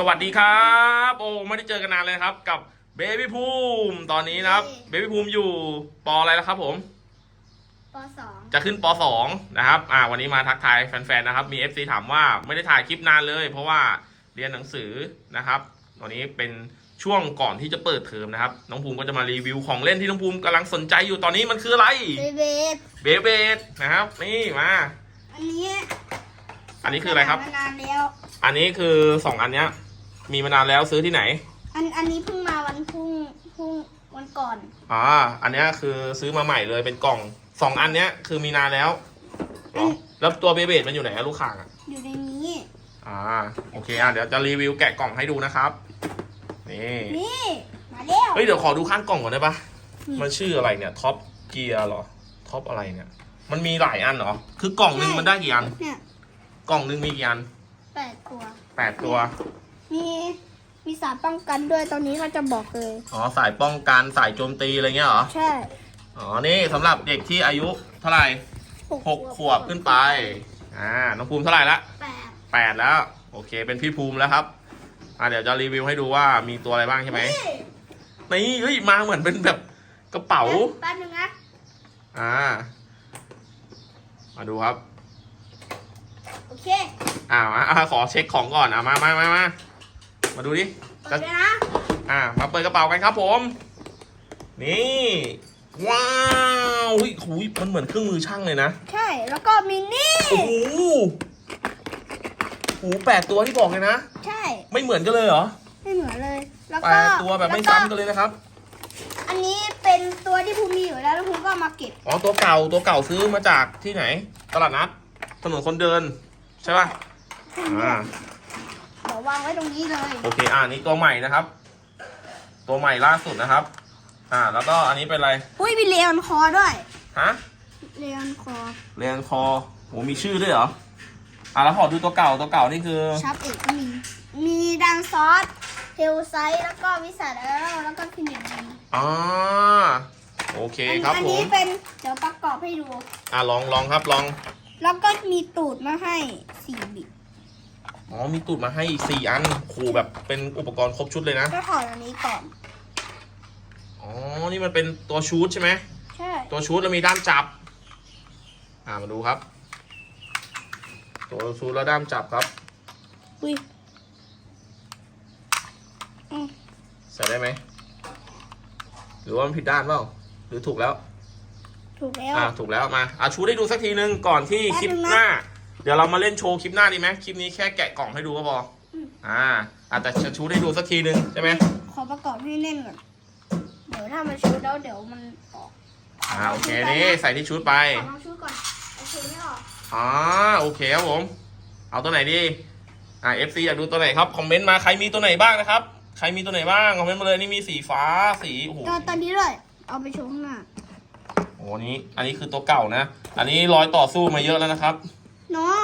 สวัสดีครับ โอ้ไม่ได้เจอกันนานเลยครับ กับเบบี้ภูมิตอนนี้นะครับเบบี้ภูมิอยู่ปออะไรแล้วครับผมปสองจะขึ้นป .2 นะครับอ่าวันนี้มาทักทายแฟนๆนะครับ มี FC ถามว่าไม่ได้ถ่ายคลิปนานเลย เพราะว่าเรียนหนังสือนะครับตอนนี้เป็นช่วงก่อนที่จะเปิดเทอมนะครับ น้องภูมิก็จะมารีวิวของเล่นที่น้องภูมิกำลังสนใจอยู่ตอนนี้มันคืออะไรเบเบดเบเบดนะครับ นี่มาอันนี้ อันนี้คืออะไรครับมานานแล้วอันนี้คือสองอันเนี้ย มีมานานแล้วซื้อที่ไหน อันอันนี้เพิ่งมาวันพรุ่งพรุ่งวันก่อน อ่า อันเนี้ยคือซื้อมาใหม่เลยเป็นกล่องสองอันเนี้ยคือมีนานแล้วเหรอแล้วตัวเบเบดมันอยู่ไหนอะลูกข่างอะอยู่ในนี้ อ่า โอเคอะเดี๋ยวจะรีวิวแกะกล่องให้ดูนะครับ นี่ นี่ มาแล้วเฮ้ยเดี๋ยวขอดูข้างกล่องก่อนได้ปะอืมมันชื่ออะไรเนี่ยท็อปเกียร์เหรอท็อปอะไรเนี่ย มันมีหลายอันเหรอ คือกล่องหนึงมันได้กี่อัน เนี่ยกล่องหนึงมีกี่อันแปดตัว แปดตัว มีมีสารป้องกันด้วยตอนนี้เขาจะบอกเลยอ๋อสายป้องกันสายโจมตีอะไรเงี้ยเหรอ ใช่อ๋อ นี่สำหรับเด็กที่อายุเท่าไหร่หกขวบขึ้นไป อ่า น้องภูมิเท่าไหร่ละแปดแปดแล้ว โอเค เป็นพี่ภูมิแล้วครับ อ่าเดี๋ยวจะรีวิวให้ดูว่ามีตัวอะไรบ้างใช่ไหมนี่นี่เฮ้ย มาเหมือนเป็นแบบกระเป๋า แป๊บนึงนะอ่า มาดูครับ โอเคอ่ามาอ่าขอเช็คของก่อนอ่ามามามามา มาดูดิเปิดเลยนะอ่า มาเปิดกระเป๋ากันครับผม นี่ ว้าวเฮ้ยหุยมันเหมือนเครื่องมือช่างเลยนะ ใช่ แล้วก็มีนี่ โอ้โหโอ้โหแปดตัวที่บอกเลยนะ ใช่ ไม่เหมือนกันเลยเหรอไม่เหมือนเลย แล้วแปก็ดตัวแบบไม่ล้วซ้ำกันเลยนะครับ อันนี้เป็นตัวที่ภูมิมีอยู่แล้วแล้วภูมิก็เอามาเก็บ อ๋อ ตัวเก่า ตัวเก่าซื้อมาจากที่ไหน ตลาดนัด ถนนคนเดิน ใช่ป่ะ อ่าเดี๋ย ววางไว้ตรงนี้เลย โอเคอ่านี่ตัวใหม่นะครับ ตัวใหม่ล่าสุดนะครับ อ่า แล้วก็อันนี้เป็นอะไรอุ้ยมีเลออนคอด้วยฮะเลออนคอเรียนคอโหมีชื่อด้วยเหรออ่าแล้วขอดูตัวเก่าตัวเก่านี่คือชับเอกก็มี มีดันซอสเฮลไซต์แล้วก็วิสัทแล้วแล้วก็พินิจมีอ๋อโอเคครับอันผนี้มเป็นเดี๋ยวประกอบให้ดู อ่าลองลองครับลอง แล้วก็มีตูดมาให้สี่บิต อ๋อมีตูดมาให้อีกสี่อันโหแบบเป็นอุปกรณ์ครบชุดเลยนะก็ถอดอันนี้ก่อน อ๋อ นี่มันเป็นตัวชูดใช่ไหมใช่ ตัวชูดแล้วมีด้ามจับ อ่ามาดูครับ ตัวชูดแล้วด้ามจับครับ อุ้ยใส่ได้ไหม หรือว่ามันผิดด้านเปล่า หรือถูกแล้ว ถูกแล้ว อ่า ถูกแล้วมา อะชูได้ดูสักทีนึงก่อนที่แป๊บคลิปนึงนะหน้า เดี๋ยวเรามาเล่นโชว์คลิปหน้าดีไหมคลิปนี้แค่แกะกล่องให้ดูก็พออม อ่าอะแต่จะชูได้ดูสักทีนึงใช่ไหมขอประกอบให้แน่นก่อน เดี๋ยวถ้ามันชุดแล้วเดี๋ยวมันออกอ่าโอเคนี่ใส่ที่ชุดไปขอลองชุดก่อน โอเคไม่ออกอ่าโอเคครับผม เอาตัวไหนดีอ่า FC อยากดูตัวไหนครับคอมเมนต์มาใครมีตัวไหนบ้างนะครับใครมีตัวไหนบ้างคอมเมนต์มาเลยนี่มีสีฟ้าสีโอ้โห ตอนตอนนี้ด้วย เอาไปโชว์ข้างหน้า โอ้โหนี้ อันนี้คือตัวเก่านะ อันนี้ร้อยต่อสู้มาเยอะแล้วนะครับเนาะ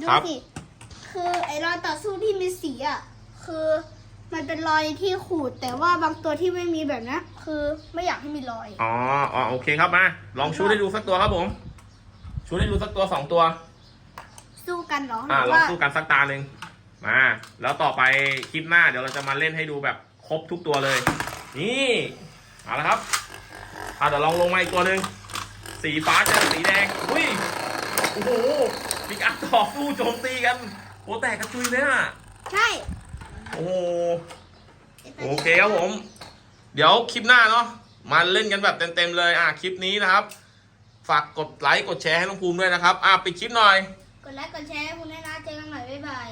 ดูครับ สิคือไอ้รอยต่อสู้ที่มีสีอะ คือมันเป็นรอยที่ขูด แต่ว่าบางตัวที่ไม่มีแบบนี้คือไม่อยากให้มีรอย อ๋ออ๋อโอเคครับมาลองชูได้ดูสักตัวครับผม ชูได้ดูสักตัวสองตัว สู้กันเหรอหอ่ารือลองว่าสู้กันสักตาหนึ่งมา แล้วต่อไปคลิปหน้าเดี๋ยวเราจะมาเล่นให้ดูแบบครบทุกตัวเลย นี่มาแล้วครับอ่าเดี๋ยวลองลงมาอีกตัวหนึ่งสีฟ้าเจอสีแดงอุ้ย โอ้โหมีการต่อสู้โจมตีกันโอ้แตกกระจุยเลยอะ ใช่โอ้โหโอเคครับผม เดี๋ยวคลิปหน้าเนาะมาเล่นกันแบบเต็มๆเลยอะคลิปนี้นะครับ ฝากกดไลค์กดแชร์ให้น้องภูมิด้วยนะครับ อะปิดคลิปหน่อย กดไลค์กดแชร์ให้คุณด้วยนะเจอกันใหม่บ๊ายบาย